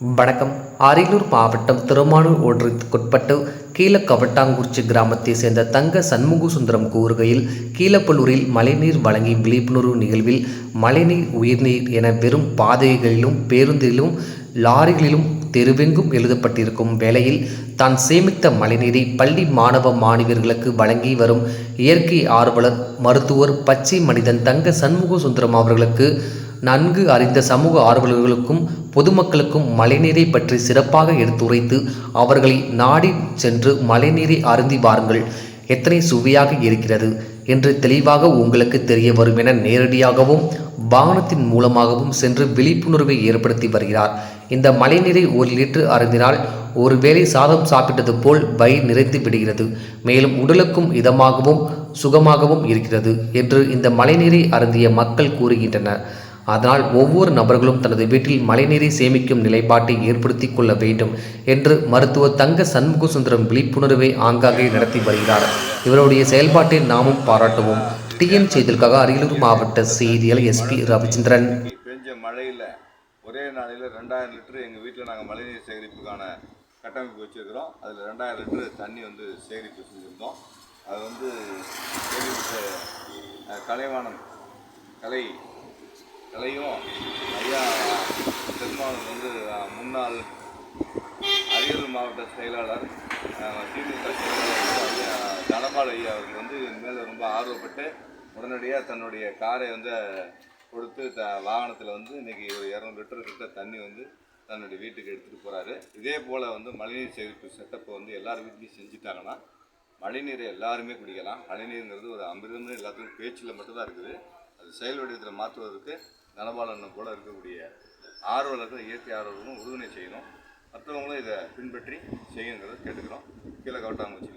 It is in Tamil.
வணக்கம். அரியலூர் மாவட்டம் திருமானூர் ஒன்றியத்துக்குட்பட்டு கீழக்கவட்டாங்குறிச்சி கிராமத்தை சேர்ந்த தங்க சண்முகு சுந்தரம் கூறுகையில் கீழப்பள்ளூரில் மழைநீர் வழங்கி விழிப்புணர்வு நிகழ்வில் மழைநீர் உயிர்நீர் என வெறும் பாதைகளிலும் பேருந்திலும் லாரிகளிலும் தெருவெங்கும் எழுதப்பட்டிருக்கும் வேளையில் தான் சேமித்த மழைநீரை பள்ளி மாணவ மாணவியர்களுக்கு வழங்கி வரும் இயற்கை ஆர்வலர் மருத்துவர் பச்சை மனிதன் தங்க சண்முக சுந்தரம் அவர்களுக்கு நன்கு அறிந்த சமூக ஆர்வலர்களுக்கும் பொதுமக்களுக்கும் மழைநீரை பற்றி சிறப்பாக எடுத்துரைத்து அவர்களை நாடி சென்று மழைநீரை அருந்தி வாருங்கள். எத்தனை சுவையாக இருக்கிறது என்று தெளிவாக உங்களுக்கு தெரிய வரும் என நேரடியாகவும் வாகனத்தின் மூலமாகவும் சென்று விழிப்புணர்வை ஏற்படுத்தி வருகிறார். இந்த மழைநீரை ஒரு லிட்டர் அருந்தினால் ஒருவேளை சாதம் சாப்பிட்டது போல் வயிறு நிறைந்து விடுகிறது. மேலும் உடலுக்கும் இதமாகவும் சுகமாகவும் இருக்கிறது என்று இந்த மழைநீரை அருந்திய மக்கள் கூறுகின்றனர். அதனால் ஒவ்வொரு நபர்களும் தனது வீட்டில் மழைநீரை சேமிக்கும் நிலைப்பாட்டை ஏற்படுத்திக் கொள்ள வேண்டும் என்று மருத்துவர் தங்க சண்முக சுந்தரம் விழிப்புணர்வை ஆங்காங்கே நடத்தி வருகிறார். இவருடைய செயல்பாட்டை நாமும் பாராட்டுவோம். டிஎன் செய்திகளுக்காக அரியலூர் மாவட்ட செய்தியாளர் எஸ்பி ரவிச்சந்திரன். பெஞ்ச மழையில் ஒரே நாளையில் ரெண்டாயிரம் லிட்டரு எங்கள் வீட்டில் நாங்கள் மழைநீர் சேகரிப்புக்கான கட்டமைப்பு வச்சுருக்கிறோம். அதில் ரெண்டாயிரம் லிட்டரு தண்ணி வந்து சேகரிப்பு செஞ்சுருந்தோம். அது வந்து கலைவாணம் கலை கலையும் ஐயா பெருமாள் வந்து முன்னாள் அரியலூர் மாவட்ட செயலாளர் திமுக செயலாளர் ஐயா தனபால் ஐயா அவருக்கு வந்து இதன் மேலே ரொம்ப ஆர்வப்பட்டு உடனடியாக தன்னுடைய காரை வந்து கொடுத்து த வாகனத்தில் வந்து இன்றைக்கி ஒரு இரநூறு லிட்டர் கிட்ட தண்ணி வந்து தன்னுடைய வீட்டுக்கு எடுத்துகிட்டு போகிறாரு இதே போல் வந்து மழைநீர் சேகரிப்பு செட்டப்பை வந்து எல்லார் வீட்லேயும் செஞ்சுட்டாங்கன்னா மழைநீரை எல்லாருமே குடிக்கலாம். மழைநீருங்கிறது ஒரு அமிர்தம்னு எல்லாத்துக்கும் பேச்சில் மட்டும்தான் இருக்குது. அது செயல் வடிவத்தில் மாற்றுவதற்கு தனபாலன் போல் இருக்கக்கூடிய ஆர்வலர்கள் இயற்கை ஆர்வலர்களும் உறுதுணை செய்யணும். மற்றவங்களும் இதை பின்பற்றி செய்யுங்கிறத கேட்டுக்கிறோம். கீழே கவட்டாங்குச்சியிலிருந்து